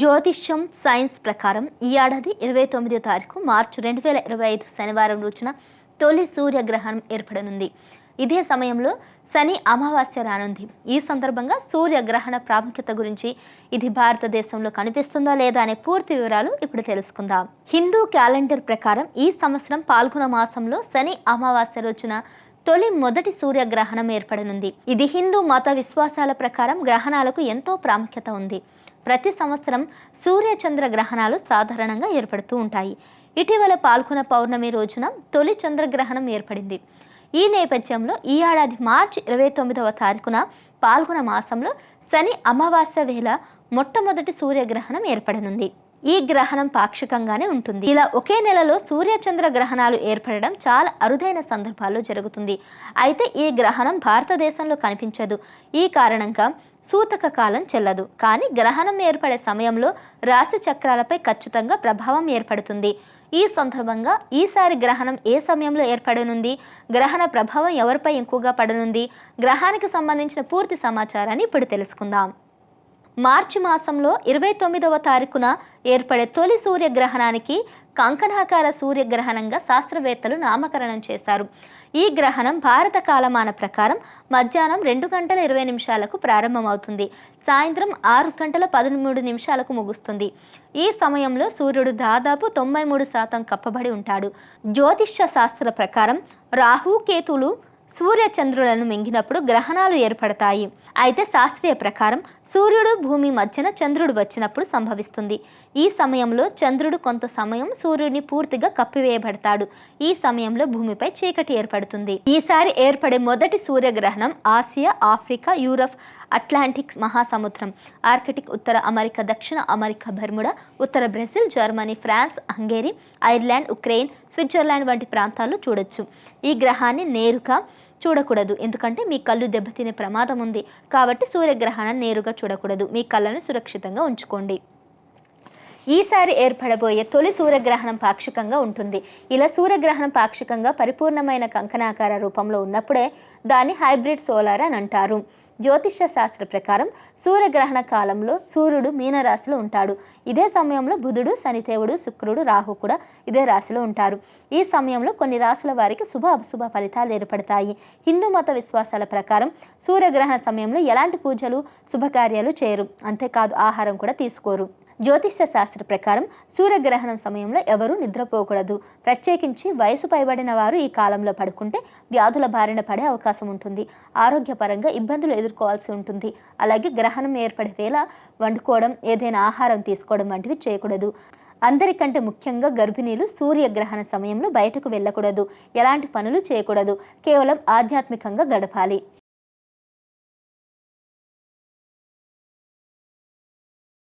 జ్యోతిష్యం సైన్స్ ప్రకారం ఈ ఏడాది ఇరవై తొమ్మిదో తారీఖు మార్చి రెండు వేల ఇరవై ఐదు శనివారం రోజున తొలి సూర్యగ్రహణం ఏర్పడనుంది. ఇదే సమయంలో శని అమావాస్య రానుంది. ఈ సందర్భంగా సూర్యగ్రహణ ప్రాముఖ్యత గురించి ఇది భారతదేశంలో కనిపిస్తుందా లేదా అనే పూర్తి వివరాలు ఇప్పుడు తెలుసుకుందాం. హిందూ క్యాలెండర్ ప్రకారం ఈ సంవత్సరం పాల్గొన మాసంలో శని అమావాస్య రోజున తొలి మొదటి సూర్యగ్రహణం ఏర్పడనుంది. ఇది హిందూ మత విశ్వాసాల ప్రకారం గ్రహణాలకు ఎంతో ప్రాముఖ్యత ఉంది. ప్రతి సంవత్సరం సూర్య చంద్ర గ్రహణాలు సాధారణంగా ఏర్పడుతూ ఉంటాయి. ఇటీవల పాల్గొన పౌర్ణమి రోజున తొలి చంద్రగ్రహణం ఏర్పడింది. ఈ నేపథ్యంలో ఈ ఏడాది మార్చి ఇరవై తొమ్మిదవ తారీఖున పాల్గొన మాసంలో శని అమావాస్య వేళ మొట్టమొదటి సూర్యగ్రహణం ఏర్పడనుంది. ఈ గ్రహణం పాక్షికంగానే ఉంటుంది. ఇలా ఒకే నెలలో సూర్యచంద్ర గ్రహణాలు ఏర్పడడం చాలా అరుదైన సందర్భాల్లో జరుగుతుంది. అయితే ఈ గ్రహణం భారతదేశంలో కనిపించదు. ఈ కారణంగా సూతక కాలం చెల్లదు. కానీ గ్రహణం ఏర్పడే సమయంలో రాశి చక్రాలపై ఖచ్చితంగా ప్రభావం ఏర్పడుతుంది. ఈ సందర్భంగా ఈసారి గ్రహణం ఏ సమయంలో ఏర్పడనుంది? గ్రహణ ప్రభావం ఎవరిపై ఎక్కువగా పడనుంది? గ్రహానికి సంబంధించిన పూర్తి సమాచారాన్ని ఇప్పుడు తెలుసుకుందాం. మార్చి మాసంలో ఇరవై తొమ్మిదవ తారీఖున ఏర్పడే తొలి సూర్యగ్రహణానికి కంకణాకార సూర్యగ్రహణంగా శాస్త్రవేత్తలు నామకరణం చేశారు. ఈ గ్రహణం భారత కాలమాన ప్రకారం మధ్యాహ్నం రెండు గంటల ఇరవై నిమిషాలకు ప్రారంభమవుతుంది. సాయంత్రం ఆరు గంటల పదమూడు నిమిషాలకు ముగుస్తుంది. ఈ సమయంలో సూర్యుడు దాదాపు తొంభై మూడు శాతం కప్పబడి ఉంటాడు. జ్యోతిష్య శాస్త్ర ప్రకారం రాహు కేతులు సూర్య చంద్రులను మింగినప్పుడు గ్రహణాలు ఏర్పడతాయి. అయితే శాస్త్రీయ ప్రకారం సూర్యుడు భూమి మధ్యన చంద్రుడు వచ్చినప్పుడు సంభవిస్తుంది. ఈ సమయంలో చంద్రుడు కొంత సమయం సూర్యుడిని పూర్తిగా కప్పివేయబడతాడు. ఈ సమయంలో భూమిపై చీకటి ఏర్పడుతుంది. ఈసారి ఏర్పడే మొదటి సూర్యగ్రహణం ఆసియా ఆఫ్రికా యూరప్ అట్లాంటిక్ మహాసముద్రం ఆర్కిటిక్ ఉత్తర అమెరికా దక్షిణ అమెరికా బర్ముడా ఉత్తర Brazil Germany France Hungary Ireland Ukraine Switzerland వంటి ప్రాంతాల్లో చూడొచ్చు. ఈ గ్రహాన్ని నేరుగా చూడకూడదు. ఎందుకంటే మీ కళ్ళు దెబ్బతినే ప్రమాదం ఉంది. కాబట్టి సూర్యగ్రహణం నేరుగా చూడకూడదు. మీ కళ్ళను సురక్షితంగా ఉంచుకోండి. ఈసారి ఏర్పడబోయే తొలి సూర్యగ్రహణం పాక్షికంగా ఉంటుంది. ఇలా సూర్యగ్రహణం పాక్షికంగా పరిపూర్ణమైన కంకణాకార రూపంలో ఉన్నప్పుడే దాన్ని హైబ్రిడ్ సోలార్ అని అంటారు. జ్యోతిష్య శాస్త్ర ప్రకారం సూర్యగ్రహణ కాలంలో సూర్యుడు మీనరాశిలో ఉంటాడు. ఇదే సమయంలో బుధుడు శనిదేవుడు శుక్రుడు రాహు కూడా ఇదే రాశిలో ఉంటారు. ఈ సమయంలో కొన్ని రాశుల వారికి శుభ అశుభ ఫలితాలు ఏర్పడతాయి. హిందూ మత విశ్వాసాల ప్రకారం సూర్యగ్రహణ సమయంలో ఎలాంటి పూజలు శుభకార్యాలు చేయరు. అంతేకాదు ఆహారం కూడా తీసుకోరు. జ్యోతిష్య శాస్త్ర ప్రకారం సూర్యగ్రహణం సమయంలో ఎవరూ నిద్రపోకూడదు. ప్రత్యేకించి వయసు పైబడిన వారు ఈ కాలంలో పడుకుంటే వ్యాధుల బారిన పడే అవకాశం ఉంటుంది. ఆరోగ్యపరంగా ఇబ్బందులు ఎదుర్కోవాల్సి ఉంటుంది. అలాగే గ్రహణం ఏర్పడే వేళ వండుకోవడం ఏదైనా ఆహారం తీసుకోవడం వంటివి చేయకూడదు. అందరికంటే ముఖ్యంగా గర్భిణీలు సూర్యగ్రహణ సమయంలో బయటకు వెళ్ళకూడదు. ఎలాంటి పనులు చేయకూడదు. కేవలం ఆధ్యాత్మికంగా గడపాలి.